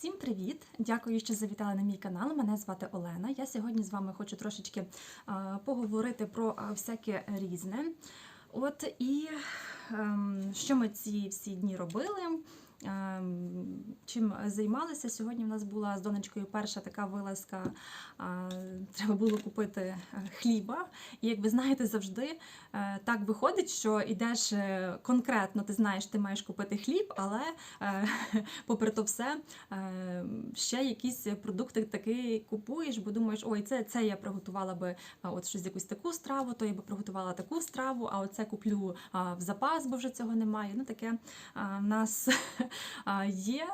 Всім привіт! Дякую, що завітали на мій канал. Мене звати Олена. Я сьогодні з вами хочу трошечки поговорити про всяке різне. От і ем, що ми ці всі дні робили. Ем, Чим займалися? Сьогодні в нас була з донечкою перша така вилазка. Треба було купити е, хліба. І як ви знаєте, завжди е, так виходить, що йдеш е, конкретно, ти знаєш, ти маєш купити хліб, але е, попри то все, е, ще якісь продукти таки купуєш, бо думаєш, ой, це, це я приготувала би от щось якусь таку страву, то я би приготувала таку страву, а оце куплю в запас, бо вже цього немає. Ну таке в нас є.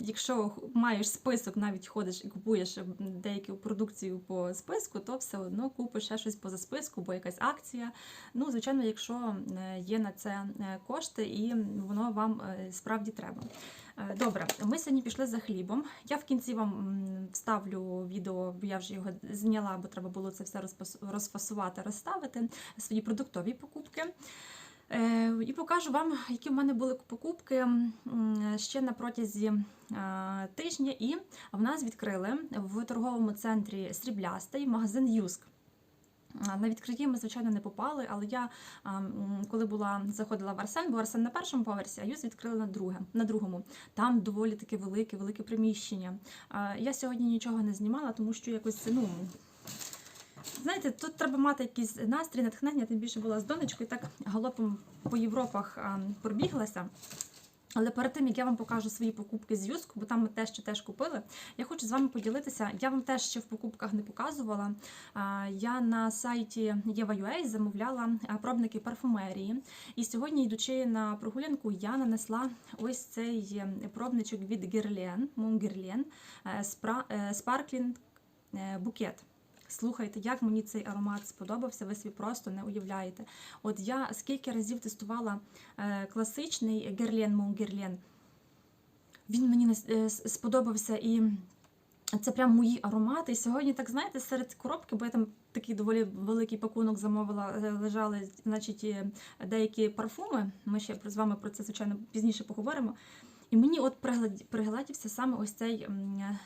Якщо маєш список, навіть ходиш і купуєш деяку продукцію по списку, то все одно купиш ще щось поза списку, бо якась акція. Ну, звичайно, якщо е, є на це е, кошти і воно вам е, справді треба. Е, Добре, ми сьогодні пішли за хлібом. Я в кінці вам вставлю відео, бо я вже його зняла, бо треба було це все розфасувати, розставити свої продуктові покупки. Е, І покажу вам, які в мене були покупки ще на протязі е, тижня. І в нас відкрили в торговому центрі Сріблястий магазин Юск. На відкритті ми, звичайно, не попали, але я, коли була, заходила в Арсен, бо Арсен на першому поверсі, а Юз відкрили на, друге, на другому. Там доволі таке велике, велике приміщення. Я сьогодні нічого не знімала, тому що якось, ну. Знаєте, тут треба мати якийсь настрій, натхнення, тим більше була з донечкою, так галопом по Європах пробіглася. Але перед тим, як я вам покажу свої покупки з Юску, бо там ми те, що теж купили, я хочу з вами поділитися. Я вам теж ще в покупках не показувала. Я на сайті Єва.ua замовляла пробники парфумерії. І сьогодні, йдучи на прогулянку, я нанесла ось цей е, пробничок від Guerlain, Mon Guerlain, е, букет. Слухайте, як мені цей аромат сподобався, ви собі просто не уявляєте. От я скільки разів тестувала е, класичний Guerlain Mon Guerlain, він мені е, сподобався і це прям мої аромати. І сьогодні, так знаєте, серед коробки, бо я там такий доволі великий пакунок замовила, е, лежали значить, деякі парфуми. Ми ще з вами про це, звичайно, пізніше поговоримо. І мені от пригладівся саме ось цей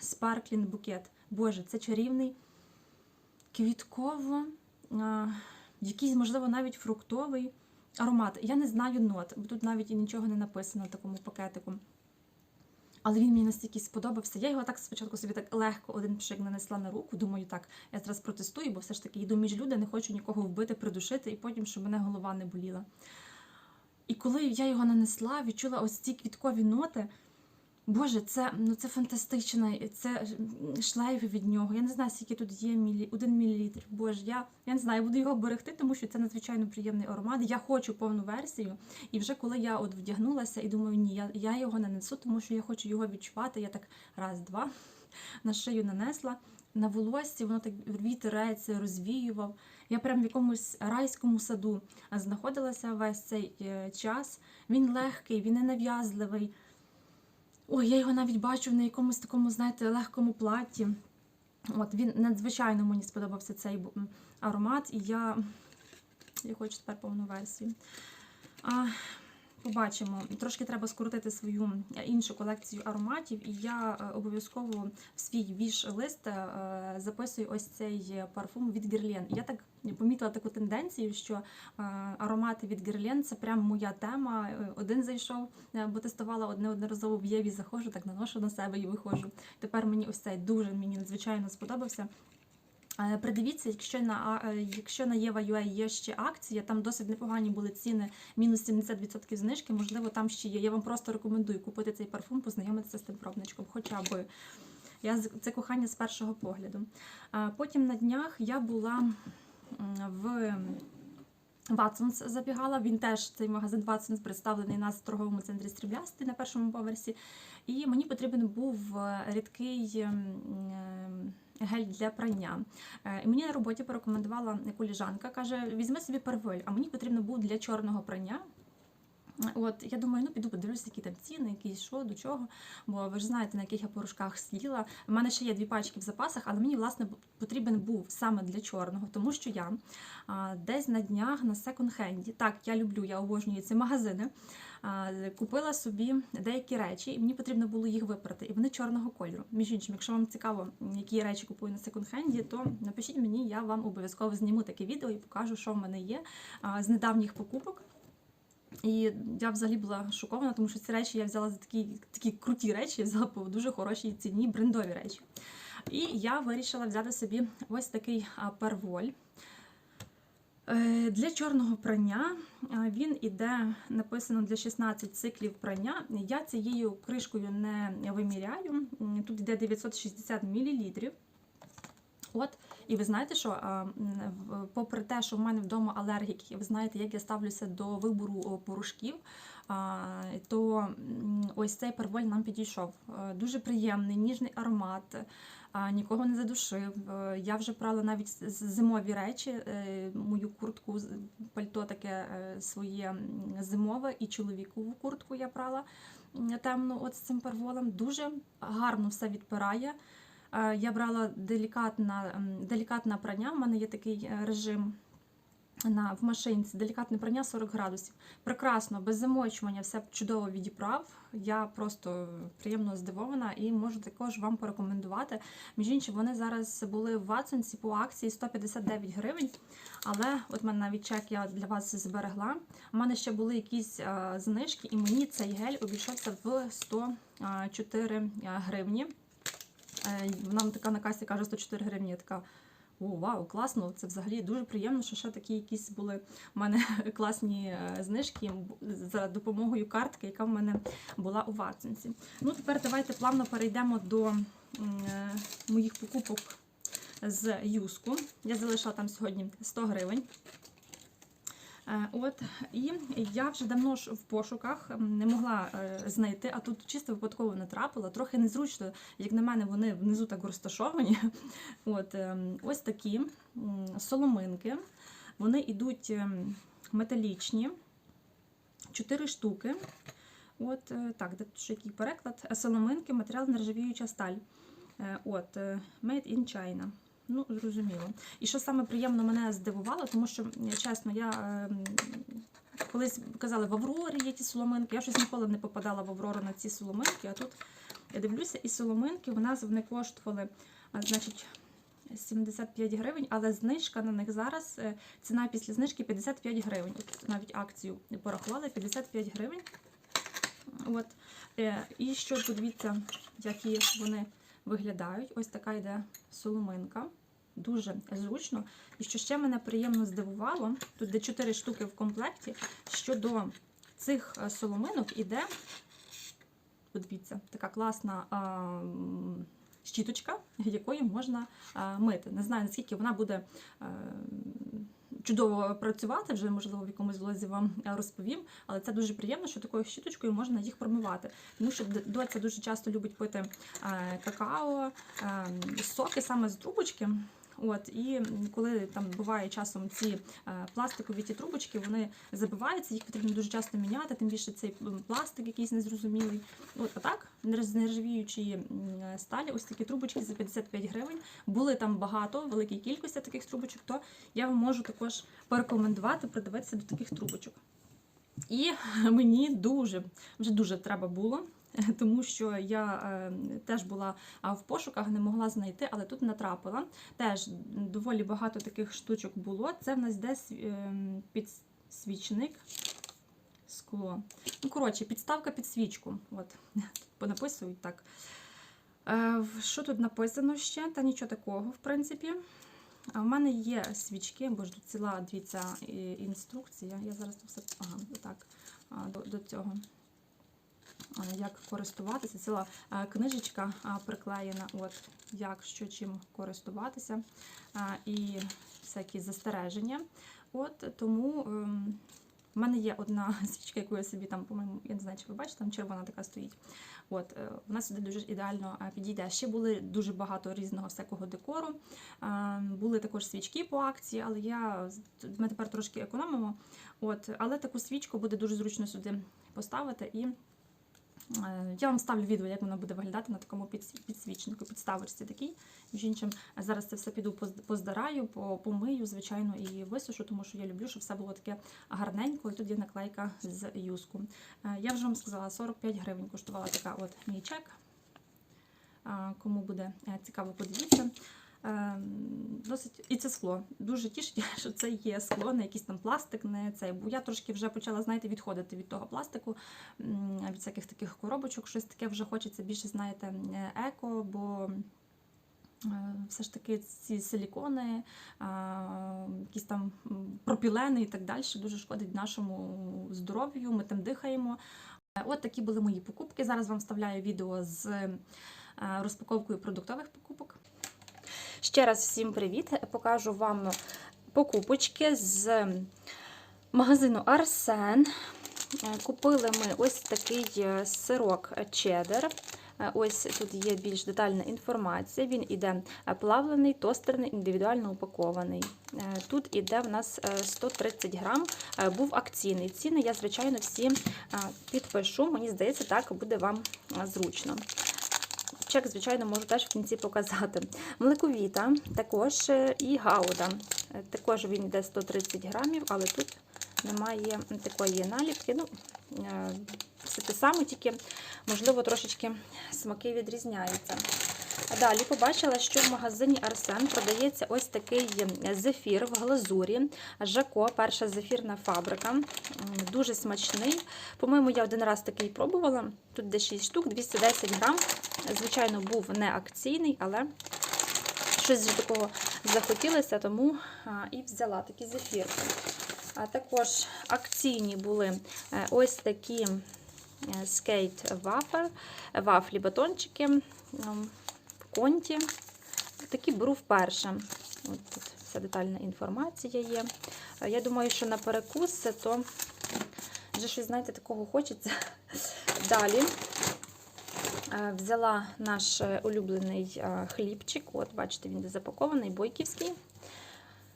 спарклін букет. Боже, це чарівний, квітково, якийсь, можливо, навіть фруктовий аромат. Я не знаю нот, бо тут навіть і нічого не написано в такому пакетику. Але він мені настільки сподобався. Я його так спочатку собі так легко один пшик нанесла на руку. Думаю, так, я зараз протестую, бо все ж таки йду між люди, не хочу нікого вбити, придушити, і потім, щоб мене голова не боліла. І коли я його нанесла, відчула ось ці квіткові ноти. Боже, це, ну, це фантастично, це м, шлейфи від нього. Я не знаю, скільки тут є мілі, один мілілітр. Боже, я, я не знаю, я буду його берегти, тому що це надзвичайно приємний аромат. Я хочу повну версію. І вже коли я от вдягнулася і думаю, ні, я, я його не несу, тому що я хочу його відчувати. Я так раз, два на шию нанесла. На волоссі воно так вітереться, розвіював. Я прям в якомусь райському саду знаходилася весь цей е, час. Він легкий, він ненав'язливий. Ой, я його навіть бачу на якомусь такому, знаєте, легкому платі. От він надзвичайно мені сподобався цей аромат, і я, я хочу тепер повну версію. А, побачимо. Трошки треба скоротити свою е, іншу колекцію ароматів, і я е, обов'язково в свій віш-лист е, записую ось цей парфум від Guerlain. Я так помітила таку тенденцію, що аромати від Guerlain – це прям моя тема. Один зайшов, бо тестувала одне одноразово в Єві, заходжу, так наношу на себе і виходжу. Тепер мені ось цей дуже мені надзвичайно сподобався. Е, Придивіться, якщо на е, якщо на Єва.ua є ще акція, там досить непогані були ціни, мінус 70% знижки. Можливо, там ще є. Я вам просто рекомендую купити цей парфум, познайомитися з тим пробничком, хоча б. Я це кохання з першого погляду. Потім на днях я була в Watsons забігала. Він теж цей магазин Watsons представлений у нас в торговому центрі Стріблястий на першому поверсі. І мені потрібен був е, рідкий гель для прання. Е, І мені на роботі порекомендувала коліжанка, каже: візьми собі первиль, а мені потрібно був для чорного прання. От, я думаю, ну піду подивлюся, які там ціни, які що, до чого. Бо ви ж знаєте, на яких я порошках сиділа. У мене ще є дві пачки в запасах, але мені, власне, потрібен був саме для чорного, тому що я а, десь на днях на секонд-хенді, так, я люблю, я обожнюю ці магазини. а, Купила собі деякі речі, і мені потрібно було їх випрати. І вони чорного кольору. Між іншим, якщо вам цікаво, які речі купую на секонд-хенді, то напишіть мені, я вам обов'язково зніму таке відео і покажу, що в мене є а, з недавніх покупок. І я взагалі була шокована, тому що ці речі я взяла за такі, такі круті речі, я взяла по дуже хорошій ціні, брендові речі. І я вирішила взяти собі ось такий а, перволь. Е, Для чорного прання він іде написано для 16 циклів прання. Я цією кришкою не виміряю. Тут йде 960 мл. От, і ви знаєте, що попри те, що в мене вдома алергіки, ви знаєте, як я ставлюся до вибору порошків, то ось цей перволь нам підійшов. Е, Дуже приємний, ніжний аромат, нікого не задушив. Е, Я вже брала навіть зимові речі, е, мою куртку, пальто таке своє зимове, і чоловікову куртку я брала м, темну от з цим перволем. Дуже гарно все відпирає. Е, Я брала делікатна, м, прання. У мене є такий е, режим на, в машинці, делікатне прання 40 градусів. Прекрасно, без замочування, все чудово відібрав. Я просто приємно здивована і можу також вам порекомендувати. Між іншим, вони зараз були в Ватсонсі по акції 159 гривень. Але от мене навіть чек я для вас зберегла. У мене ще були якісь е, знижки, і мені цей гель обійшовся в 104 гривні. Е, Вона така на касі каже 104 гривні. Я така. О, вау, класно! Це взагалі дуже приємно, що ще такі якісь були у мене класні е, знижки за допомогою картки, яка в мене була у Ватсонсі. Ну, тепер давайте плавно перейдемо до е, моїх покупок з Юску. Я залишила там сьогодні 100 гривень. Е, От, і я вже давно ж в пошуках не могла е, знайти, а тут чисто випадково натрапила. Трохи незручно, як на мене, вони внизу так розташовані. От, ем, ось такі соломинки. Вони йдуть ем, металічні, 4 штуки. От е, так, де тут який переклад? Соломинки, матеріал нержавіюча сталь. От, Made in China. Ну, зрозуміло. І що саме приємно мене здивувало, тому що, е, чесно, я ем, колись казали, в Аврорі є ті соломинки. Я щось ніколи не попадала в Аврору на ці соломинки, а тут я дивлюся, і соломинки у нас вони коштували, значить, 75 гривень, але знижка на них зараз, е, ціна після знижки 55 гривень. От навіть акцію порахували 55 гривень. От. Е, І що подивіться, які вони виглядають. Ось така йде соломинка. Дуже зручно. І що ще мене приємно здивувало, тут де 4 штуки в комплекті, що до цих е, соломинок іде, подивіться, така класна а, щіточка, якою можна мити. Не знаю, наскільки вона буде а, чудово працювати, вже можливо в якомусь влозі вам е, розповім, але це дуже приємно, що такою щіточкою можна їх промивати. Тому що доця дуже часто любить пити е, какао, е, соки саме з трубочки. От, і коли там буває часом ці е, пластикові ті трубочки, вони забиваються, їх потрібно дуже часто міняти, тим більше цей пластик якийсь незрозумілий. От, а так, з нержавіючої сталі, ось такі трубочки за 55 гривень. Були там багато, великій кількості таких трубочок, то я вам можу також порекомендувати придивитися до таких трубочок. І мені дуже, вже дуже треба було, тому що я е, теж була в пошуках, не могла знайти, але тут натрапила. Теж доволі багато таких штучок було. Це в нас десь підсвічник. Скло. Ну, коротше, підставка під свічку. От, понаписують так. Е, що тут написано ще? Та нічого такого, в принципі. А в мене є свічки, бо ж ціла дивіться, і- інструкція. Я зараз все ага, так, до, до цього. А, Як користуватися? Ціла книжечка приклеєна, от як що чим користуватися, і всякі застереження. От тому ем, У мене є одна свічка, яку я собі там, по-моєму, я не знаю, чи ви бачите, там червона така стоїть. От, е, вона сюди дуже ідеально е, підійде. Ще були дуже багато різного всякого декору. Е, Були також свічки по акції, але я ми тепер трошки економимо. От, але таку свічку буде дуже зручно сюди поставити і. Е, Я вам ставлю відео, як воно буде виглядати на такому підсвічнику, підставочці такій. Між зараз це все піду поз- поздараю, помию, звичайно, і висушу, тому що я люблю, щоб все було таке гарненько. І тут є наклейка з юску. Е, Я вже вам сказала, 45 гривень коштувала така от мій чек. Кому буде е, цікаво, подивіться. Е, Досить і це скло. Дуже тішить, що це є скло, не якийсь там пластик, не цей. Бо я трошки вже почала, знаєте, відходити від того пластику, від всяких таких коробочок. Щось таке вже хочеться більше, знаєте, еко, бо е, все ж таки ці силікони, якісь там пропілени і так далі дуже шкодить нашому здоров'ю. Ми тим дихаємо. Е, От такі були мої покупки. Зараз вам вставляю відео з е, розпаковкою продуктових покупок. Ще раз всім привіт! Покажу вам покупочки з магазину Арсен. Купили ми ось такий е, сирок чеддер. Е, Ось тут є більш детальна інформація. Він іде плавлений, тостерний, індивідуально упакований. Е, Тут іде в нас е, 130 грам. Був акційний. Ціни я, звичайно, всі підпишу. Мені здається, так буде вам зручно. Чек, звичайно, можу теж в кінці показати. Млековіта також е, і гауда. Е, Також він йде 130 грамів, але тут немає такої наліпки. Ну, е, все те саме, тільки, можливо, трошечки смаки відрізняються. Далі побачила, що в магазині Арсен продається ось такий зефір в глазурі. Жако, перша зефірна фабрика. Дуже смачний. По-моєму, я один раз такий пробувала. Тут де 6 штук, 210 грам. Звичайно, був не акційний, але щось вже такого захотілося, тому і взяла такі зефірки. А також акційні були е, ось такі е, скейт вафер, вафлі батончики конті. Такі беру вперше. От тут вся детальна інформація є. Е, Я думаю, що на перекус то вже щось, знаєте, такого хочеться. Далі е, взяла наш е, улюблений хлібчик. От, бачите, він запакований, бойківський,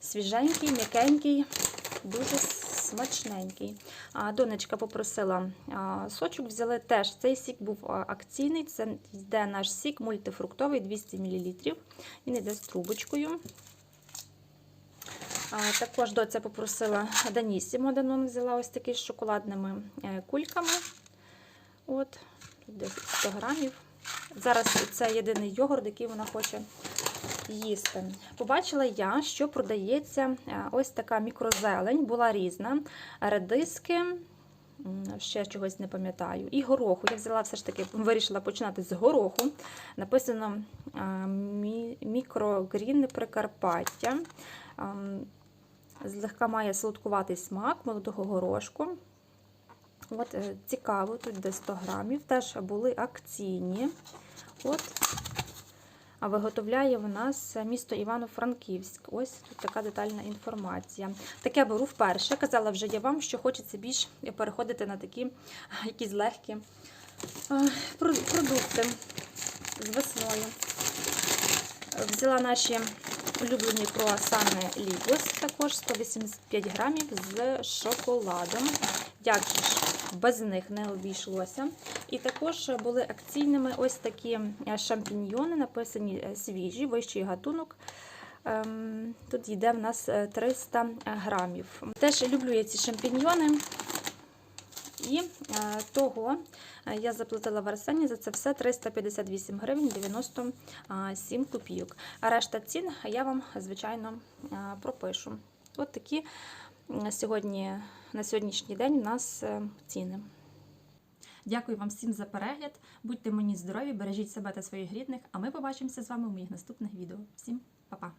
свіженький, м'якенький, дуже смачненький. Донечка попросила сочок, взяли теж. Цей сік був акційний. Це йде наш сік мультифруктовий 200 мл. Він йде з трубочкою. Також доця попросила Данісімо, Данон взяла ось такий з шоколадними е, кульками. От, десь 100 грамів. Зараз це єдиний йогурт, який вона хоче їсти. Побачила я, що продається е, ось така мікрозелень, була різна. Редиски, ще чогось не пам'ятаю. І гороху. Я взяла все ж таки, вирішила починати з гороху. Написано е, мікрогрін Прикарпаття. Ем, Злегка має солодкуватий смак молодого горошку. От, е, цікаво, тут де 100 грамів. Теж були акційні. От. А виготовляє в нас місто Івано-Франківськ. Ось тут така детальна інформація. Таке беру вперше. Казала вже я вам, що хочеться більш переходити на такі якісь легкі продукти з весною. Взяла наші улюблені круасани Лігос, також 185 грамів з шоколадом. Як же ж без них не обійшлося. І також були акційними ось такі е, шампіньйони, написані е, свіжі, вищий гатунок. Ем, Тут йде в нас е, 300 грамів. Теж люблю я ці шампіньйони. І е, того е, я заплатила в Арсені за це все 358 гривень 97 копійок. А решта цін я вам, звичайно, е, пропишу. От такі сьогодні, на сьогоднішній день у нас е, ціни. Дякую вам всім за перегляд. Будьте мені здорові, бережіть себе та своїх рідних, а ми побачимося з вами у моїх наступних відео. Всім па-па!